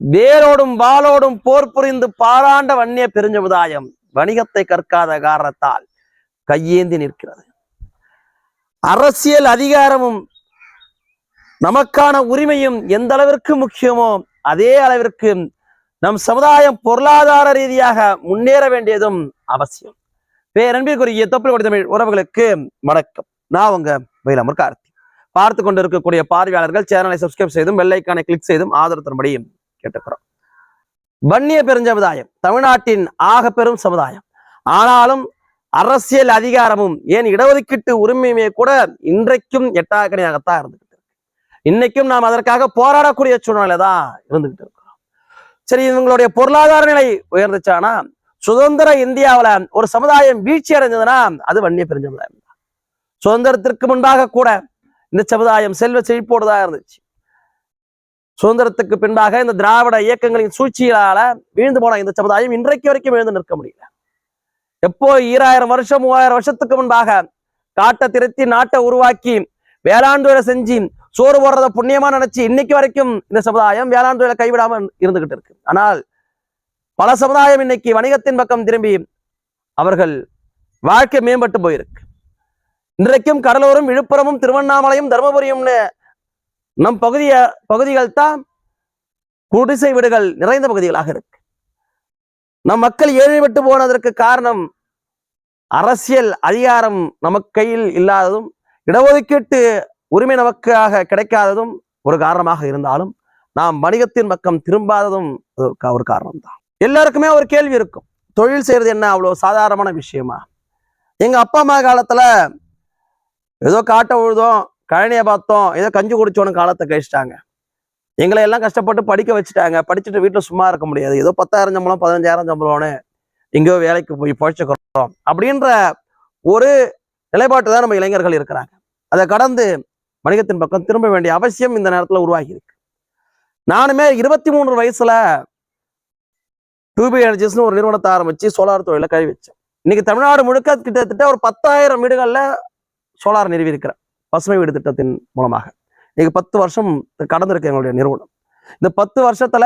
வேரோடும் வாளோடும் போர் புரிந்து பாராண்ட வன்னிய பெருஞ்சமுதாயம் வணிகத்தை கற்காத காரணத்தால் கையேந்தி நிற்கிறது. அரசியல் அதிகாரமும் நமக்கான உரிமையும் எந்த அளவிற்கு முக்கியமோ அதே அளவிற்கு நம் சமுதாயம் பொருளாதார ரீதியாக முன்னேற வேண்டியதும் அவசியம். பேரன்பிற்குரிய தொப்பில் கொடி தமிழ் உறவுகளுக்கு வணக்கம். நான் உங்க வேலமர் கார்த்தி பார்த்து கொண்டிருக்கக்கூடிய பார்வையாளர்கள் சேனலை சப்ஸ்கிரைப் செய்தும் வெள்ளைக்கானை கிளிக் செய்தும் ஆதரவு தரும்படியும் கேட்டுக்கிறோம். வன்னிய பெருஞ்சமுதாயம் தமிழ்நாட்டின் ஆக பெரும் சமுதாயம். ஆனாலும் அரசியல் அதிகாரமும் ஏன் இடஒதுக்கீட்டு உரிமையுமே கூட இன்றைக்கும் எட்டாக்கணியாகத்தான் இருந்துகிட்டு இருக்கு. இன்னைக்கும் நாம் அதற்காக போராடக்கூடிய சூழ்நிலை தான் இருந்துகிட்டு இருக்கிறோம். சரி இவங்களுடைய பொருளாதார நிலை உயர்ந்துச்சானா? சுதந்திர இந்தியாவுல ஒரு சமுதாயம் வீழ்ச்சி அடைஞ்சதுன்னா அது வன்னிய பெருஞ்சமுதாயம் தான். சுதந்திரத்திற்கு முன்பாக கூட இந்த சமுதாயம் செல்வ செழிப்போடு தான் இருந்துச்சு. சுதந்திரத்துக்கு பின்பாக இந்த திராவிட இயக்கங்களின் சூழ்ச்சிகளால வீழ்ந்து போன இந்த சமுதாயம் இன்றைக்கு வரைக்கும் எழுந்து நிற்க முடியல. எப்போ ஈராயிரம் வருஷம் மூவாயிரம் வருஷத்துக்கு முன்பாக காட்டை திருத்தி நாட்டை உருவாக்கி வேளாண் தொழிலை செஞ்சு சோறு போடுறத புண்ணியமா நினைச்சு இன்னைக்கு வரைக்கும் இந்த சமுதாயம் வேளாண் தொழிலை கைவிடாம இருந்துகிட்டு இருக்கு. ஆனால் பல சமுதாயம் இன்னைக்கு வணிகத்தின் பக்கம் திரும்பி அவர்கள் வாழ்க்கை மேம்பட்டு போயிருக்கு. இன்றைக்கும் கடலூரும் விழுப்புரமும் திருவண்ணாமலையும் தருமபுரியும்னு நம் பகுதிய பகுதிகள் தான் குடிசை வீடுகள் நிறைந்த பகுதிகளாக இருக்கு. நம் மக்கள் ஏழ்மைப்பட்டு போனதற்கு காரணம் அரசியல் அதிகாரம் நமக்கு கையில் இல்லாததும் இடஒதுக்கீட்டு உரிமை நமக்காக கிடைக்காததும் ஒரு காரணமாக இருந்தாலும் நாம் வணிகத்தின் பக்கம் திரும்பாததும் ஒரு காரணம் தான் எல்லாருக்குமே ஒரு கேள்வி இருக்கும். தொழில் செய்யறது என்ன அவ்வளவு சாதாரணமான விஷயமா? எங்க அப்பா அம்மா காலத்துல ஏதோ காட்டை உழுதோம் கழனியை பார்த்தோம் ஏதோ கஞ்சி குடிச்சோன்னு காலத்தை கழிச்சிட்டாங்க. எங்களை எல்லாம் கஷ்டப்பட்டு படிக்க வச்சுட்டாங்க. படிச்சுட்டு வீட்டில் சும்மா இருக்க முடியாது. ஏதோ பத்தாயிரம் சம்பளம் பதினஞ்சாயிரம் சம்பளம்னு எங்கேயோ வேலைக்கு போய் பழிச்சுக்கிறோம். அப்படின்ற ஒரு நிலைப்பாட்டு தான் நம்ம இளைஞர்கள் இருக்கிறாங்க. அதை கடந்து வணிகத்தின் பக்கம் திரும்ப வேண்டிய அவசியம் இந்த நேரத்தில் உருவாகி இருக்கு. நானுமே இருபத்தி மூணு வயசுல டூபி எனர்ஜிஸ்னு ஒரு நிறுவனத்தை ஆரம்பிச்சு சோலார் தொழில கை வச்சேன். இன்னைக்கு தமிழ்நாடு முழுக்க கிட்டத்தட்ட ஒரு பத்தாயிரம் வீடுகளில் சோலார் நிறுவி இருக்கிறேன். பசுமை வீடு திட்டத்தின் மூலமாக. இன்னைக்கு பத்து வருஷம் கடந்திருக்கு எங்களுடைய நிறுவனம். இந்த பத்து வருஷத்துல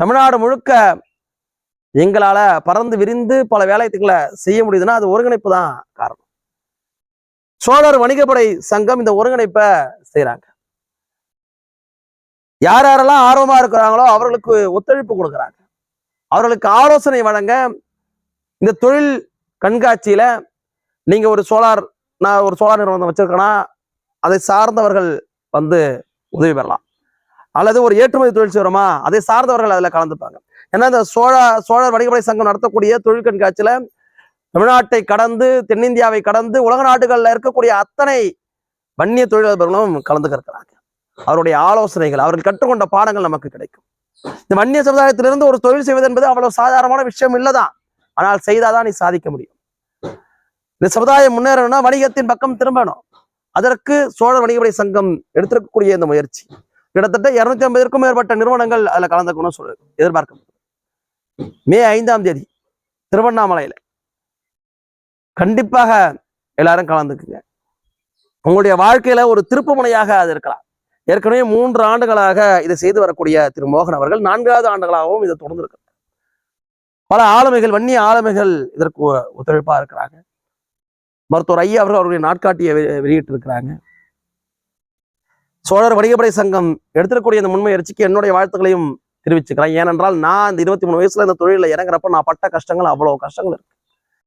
தமிழ்நாடு முழுக்க எங்களால பறந்து விரிந்து பல வேலைகளை செய்ய முடியுதுன்னா அது ஒருங்கிணைப்பு தான் காரணம். சோழர் வணிகப்படை சங்கம் இந்த ஒருங்கிணைப்பை செய்யறாங்க. யார் யாரெல்லாம் ஆர்வமா இருக்கிறாங்களோ அவர்களுக்கு ஒத்துழைப்பு கொடுக்குறாங்க. அவர்களுக்கு ஆலோசனை வழங்க இந்த தொழில் கண்காட்சியில நீங்க ஒரு சோலார் நான் ஒரு சோலார் நிறுவனம் வச்சிருக்கேன்னா அதை சார்ந்தவர்கள் வந்து உதவி பெறலாம். அல்லது ஒரு ஏற்றுமதி தொழில் செய்கிறோமா அதை சார்ந்தவர்கள் அதில் கலந்துப்பாங்க. ஏன்னா இந்த சோழ சோழர் வணிகப்படை சங்கம் நடத்தக்கூடிய தொழில் கண்காட்சியில் தமிழ்நாட்டை கடந்து தென்னிந்தியாவை கடந்து உலக நாடுகளில் இருக்கக்கூடிய அத்தனை வன்னிய தொழிலதிபர்களும் கலந்து இருக்கிறாங்க அவருடைய ஆலோசனைகள் அவர்கள் கற்றுக்கொண்ட பாடங்கள் நமக்கு கிடைக்கும். இந்த வன்னிய சமுதாயத்திலிருந்து ஒரு தொழில் செய்வது என்பது அவ்வளவு சாதாரணமான விஷயம் இல்லைதான். ஆனால் செய்தாதான் நீ சாதிக்க முடியும். இந்த சமுதாயம் முன்னேறணும்னா வணிகத்தின் பக்கம் திரும்பணும். அதற்கு சோழர் வணிகப்படை சங்கம் எடுத்திருக்கக்கூடிய இந்த முயற்சி. கிட்டத்தட்ட இருநூத்தி ஐம்பதுக்கும் மேற்பட்ட நிறுவனங்கள் அதுல கலந்துக்கணும் சொல்ல எதிர்பார்க்க மே ஐந்தாம் தேதி திருவண்ணாமலையில. கண்டிப்பாக எல்லாரும் கலந்துக்குங்க. உங்களுடைய வாழ்க்கையில ஒரு திருப்புமுனையாக அது இருக்கலாம். ஏற்கனவே மூன்று ஆண்டுகளாக இதை செய்து வரக்கூடிய திரு மோகன் அவர்கள் நான்காவது ஆண்டுகளாகவும் இதை தொடர்ந்து இருக்கிறார் பல ஆளுமைகள் வன்னிய ஆளுமைகள் இதற்கு ஒத்துழைப்பா இருக்கிறாங்க. மருத்துவர் ஐயா அவர்கள் அவருடைய நாட்காட்டியை வெளியிட்டிருக்கிறாங்க. சோழர் வணிகப்படை சங்கம் எடுத்துக்கூடிய இந்த முன்முயற்சிக்கு என்னுடைய வாழ்த்துக்களையும் தெரிவிச்சுக்கிறேன். ஏனென்றால் நான் இந்த இருபத்தி மூணு வயசுல இந்த தொழிலில் இறங்குறப்ப நான் பட்ட கஷ்டங்கள் அவ்வளவு கஷ்டங்கள் இருக்கு.